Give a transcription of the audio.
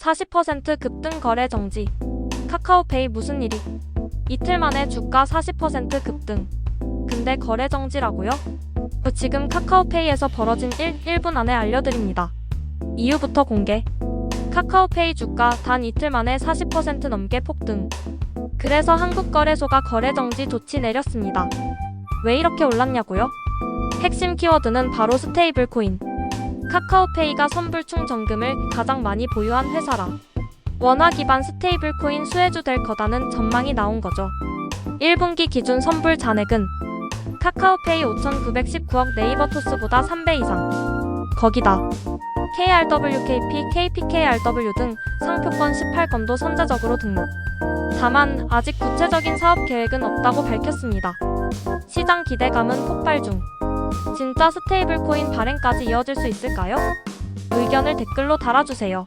40% 급등 거래 정지. 카카오페이 무슨 일이? 이틀 만에 주가 40% 급등. 근데 거래 정지라고요? 그 지금 카카오페이에서 벌어진 1, 1분 안에 알려드립니다. 이유부터 공개. 카카오페이 주가 단 이틀 만에 40% 넘게 폭등. 그래서 한국거래소가 거래 정지 조치 내렸습니다. 왜 이렇게 올랐냐고요? 핵심 키워드는 바로 스테이블 코인. 카카오페이가 선불충 정금을 가장 많이 보유한 회사라. 원화 기반 스테이블 코인 수혜주 될 거다는 전망이 나온 거죠. 1분기 기준 선불 잔액은 카카오페이 5,919억 네이버 토스보다 3배 이상. 거기다 KRWKP, KPKRW 등 상표권 18건도 선제적으로 등록. 다만 아직 구체적인 사업 계획은 없다고 밝혔습니다. 시장 기대감은 폭발 중. 진짜 스테이블 코인 발행까지 이어질 수 있을까요? 의견을 댓글로 달아주세요.